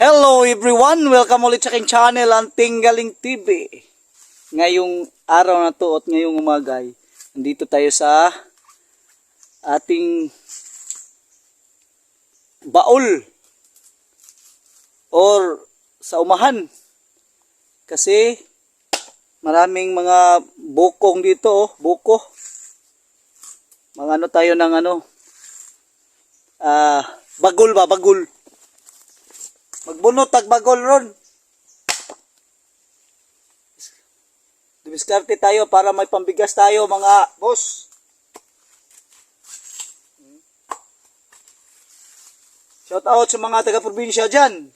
Hello everyone! Welcome ulit sa aking channel, ang Tinggaling TV. Ngayong araw na to at ngayong umagay, nandito tayo sa ating baul or sa umahan. Kasi maraming mga bukong dito, oh, buko. Mga ano tayo ng ano, ah, bagul ba, bagul. Magbunot tag bagol ron. Dumiskarte tayo para may pambigas tayo mga boss. Shout out sa mga taga-probinsya dyan.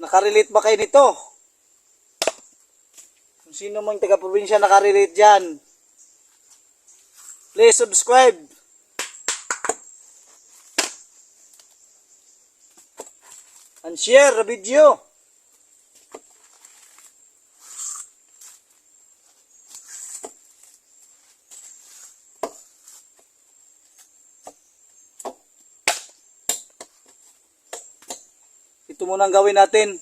Nakarelate ba kayo nito? Kung sino mang taga-probinsya nakarelate dyan. Please subscribe. And share the video. Ito muna ang gawin natin.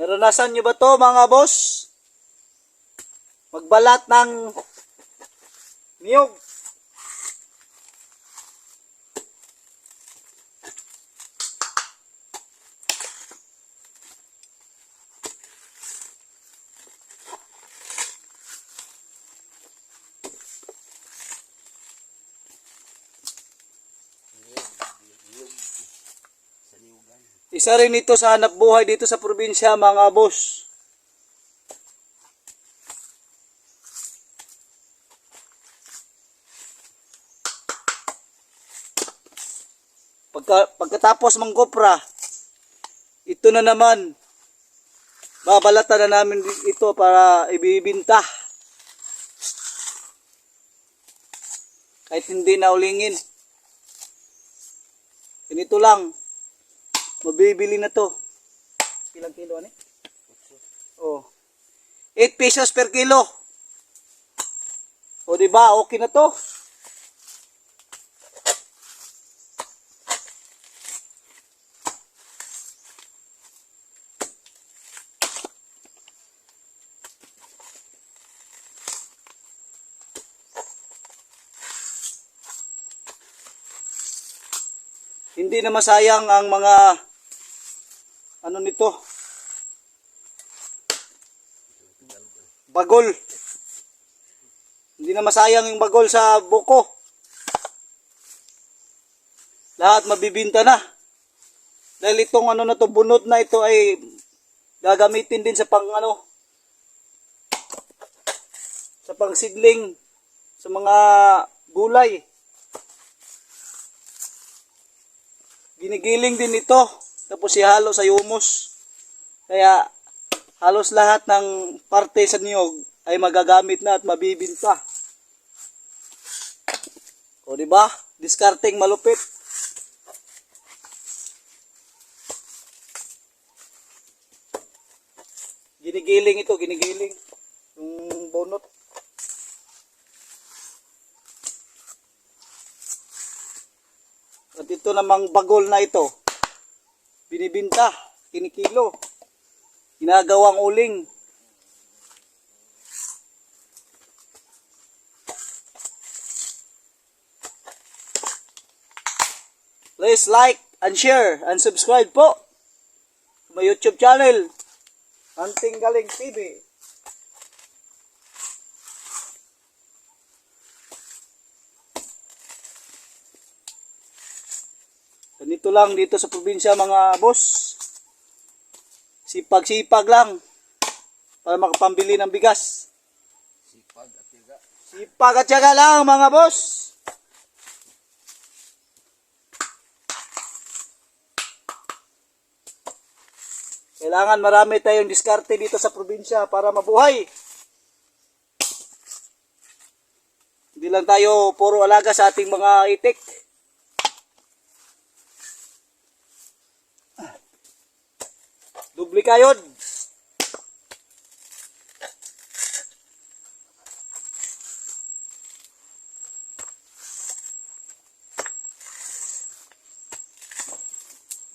Naranasan nyo ba to mga boss? Magbalat ng niyog. Isa rin ito sa hanap buhay dito sa probinsya mga boss. Pagka, pagkatapos mang kopra, ito na naman, babalatan na namin ito para ibibinta. Kahit hindi na ulingin. Ganito lang. Mabibili na to. Ilang kilo ani? Oh. 8 pesos per kilo. O di ba? Okay na to. Hindi na masayang ang mga ano nito? Bagol. Hindi na masayang yung bagol sa buko. Lahat mabibinta na. Dahil itong ano na to, bunot na ito ay gagamitin din sa pang ano, sa pangsidling, sa mga gulay. Ginigiling din ito. Tapos ihalo sa humus. Kaya halos lahat ng parte sa niyog ay magagamit na at mabibinta. O di ba? Discarding malupit. Ginigiling ito, ginigiling. Yung bonot. At ito namang bagol na ito, binibinta, kinikilo, ginagawang uling. Please like and share and subscribe po sa my YouTube channel, Hunting Galing TV. Ganito lang dito sa probinsya mga boss. Sipag-sipag lang para makapambili ng bigas. Sipag at tiyaga. Sipag at tiyaga lang mga boss. Kailangan marami tayong diskarte dito sa probinsya para mabuhay. Hindi lang tayo puro alaga sa ating mga itik. Dubli kayod.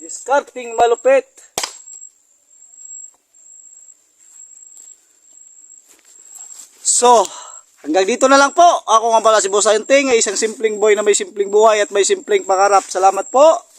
Discarding malupit. So, hanggang dito na lang po. Ako nga pala si Boss Anting, isang simpleng boy na may simpleng buhay at may simpleng pangarap. Salamat po.